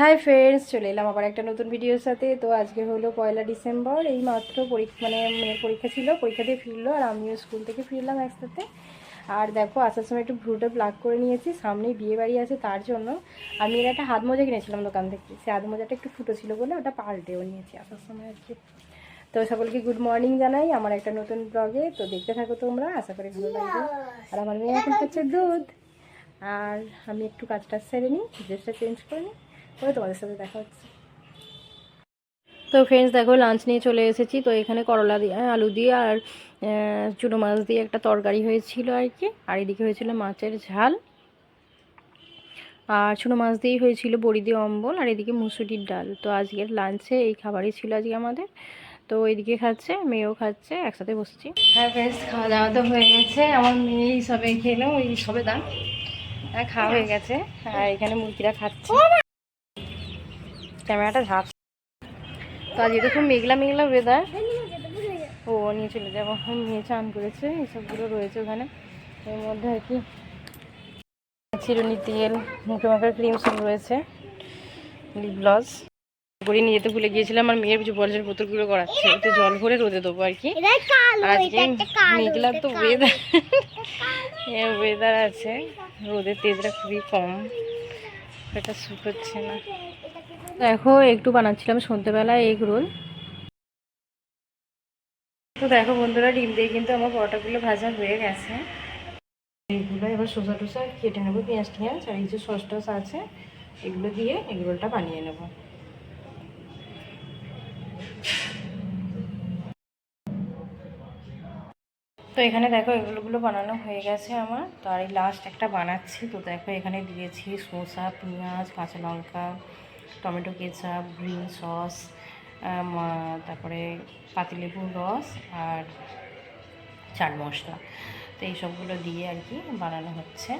Hi friends চলে এলাম আবার একটা নতুন ভিডিওর সাথে। তো আজকে হলো পয়লা ডিসেম্বর, এই মাত্র পরীক্ষা মানে মেয়ের পরীক্ষা ছিল, পরীক্ষা দিয়ে ফিরলো আর আমিও স্কুল থেকে ফিরলাম একসাথে। আর দেখো, আসার সময় একটু ভ্রুটা প্লাগ করে নিয়েছি, সামনেই বিয়ে বাড়ি আছে তার জন্য। আমি এর একটা হাত মোজা কিনেছিলাম দোকান থেকে, সেই হাত মোজাটা একটু ফুটো ছিল বলে ওটা পাল্টেও নিয়েছি আসার সময় আর কি। তো সকলকে গুড মর্নিং জানাই, আমার একটা নতুন ব্লগে তো দেখতে থাকো তোমরা, আশা করি ভালো লাগবে। আর আমার মেয়ে এখন খাচ্ছে দুধ। আর আমি একটু কাজটা সেরে নিই ড্রেসটা চেঞ্জ করে নিই। করে তোমাদের সাথে দেখা হচ্ছে। তো ফ্রেন্ডস দেখো লাঞ্চ নিয়ে চলে এসেছি। তো এখানে করলা দিয়ে আলু দিয়ে আর চুনো মাছ দিয়ে একটা তরকারি হয়েছিল আর কি। আর এদিকে হয়েছিল মাছের ঝাল। আর চুনো মাছ দিয়েই হয়েছিল বড়ি দিয়ে অম্বল আর এদিকে মুসুরির ডাল। তো আজকের লাঞ্চে এই খাবারই ছিল আজকে আমাদের। তো এদিকে খাচ্ছে মেয়েও খাচ্ছে একসাথে বসছি। হ্যাঁ ফ্রেন্ডস খাওয়া দাওয়া তো হয়ে গেছে। আমার মেয়ে সবে খেলো ওই সবে দান হ্যাঁ খাওয়া হয়ে গেছে। আর এখানে মুরগিরা খাচ্ছে। ক্যামেরাটা ঝাপ। তো আজকে খুব মেঘলা মেঘলা ওয়েদার ও নিয়ে চলে যাব। মেয়ে চান করেছে এইসবগুলো রয়েছে ওখানে। এর মধ্যে আর কি। চিরুনি তেল মুখে মাখার ক্রিম সব রয়েছে। লিপ গ্লস করে নিয়ে যেতে ভুলে গিয়েছিলাম আমার মেয়ের কিছু জলের বোতলগুলো করাচ্ছে একটু জল ভরে রোদে দেবো আর কি। আজকে মেঘলা তো ওয়েদার ওয়েদার আছে। রোদের তেজটা খুবই কম। এটা স্যুট হচ্ছে না। দেখো, একটু বানাচ্ছিলাম সন্ধ্যেবেলায় এগ রোল তো দেখো বন্ধুরা, ডিম দিয়ে কিন্তু আমার পরোটাগুলো ভাজা হয়ে গেছে। এগুলো এবার শসা টসা কেটে নেব পেঁয়াজ টিয়াজ, আর এই যে সস টস আছে, এগুলো দিয়ে এগ রোলটা বানিয়ে নেব। তো এখানে দেখো, এগুলোগুলো বানানো হয়ে গেছে আমার। তো আর এই লাস্ট একটা বানাচ্ছি। তো দেখো, এখানে দিয়েছি শসা, পেঁয়াজ, কাঁচা লঙ্কা টমেটো কেচাপ গ্রিন সস তারপরে পাতিলেবুর রস আর চাট মশলা। তো এই সবগুলো দিয়ে আর কি বানানো হচ্ছে।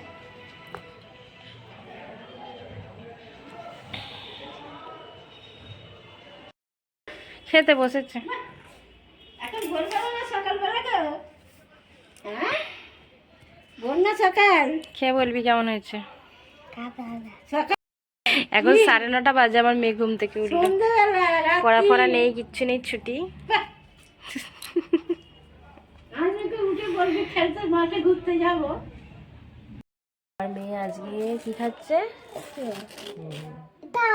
খেতে বসেছে। এখন ভোরবেলা না সকালবেলা গো। হ্যাঁ? সকাল? খেয়ে বলবি কেমন হয়েছে? সকাল এখন সাড়ে নটা বাজে আমার মেয়ে ঘুম থেকে উঠল। পড়া পড়া নেই কিচ্ছু নেই ছুটি। ঘুরতে যাব। আর মেয়ে আজকে কি খাচ্ছে?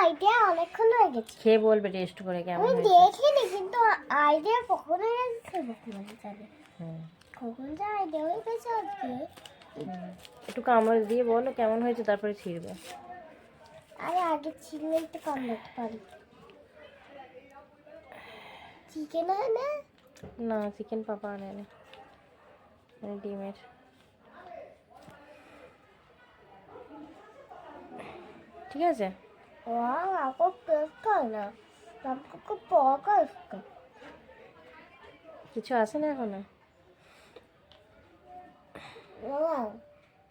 আইডিয়া অনেকক্ষণ হয়ে গেছে। খেয়ে বলবে টেস্ট করে কেমন আমি দেখিনি কিন্তু আইডিয়া কখন হয়ে গেছে কখন যাবে কখন যে আইডিয়া হয়ে গেছে আজকে। একটু কামড় দিয়ে বলো কেমন হয়েছে তারপরে ছিঁড়বে। আরে আগে ছিলেই তো করতে পারি চিকেন হয় না না চিকেন পাপা আনে না মানে ডিমের। ঠিক আছে? ও না কিছু আসে না এখন?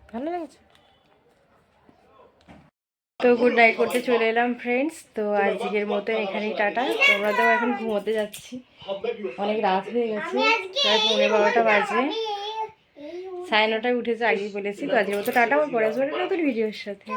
ভালো লাগছে? তো গুড নাইট করতে চলে এলাম ফ্রেন্ডস তো আজকের মতো এখানেই টাটা। তোমরা তো এখন ঘুমোতে যাচ্ছি। অনেক রাত হয়ে গেছে, প্রায় পনেরো বারোটা বাজে। সাড়ে নটায় উঠেছে আগেই বলেছি, তো আজকের মতো টাটা, আমার পরে আসব নতুন ভিডিওর সাথে।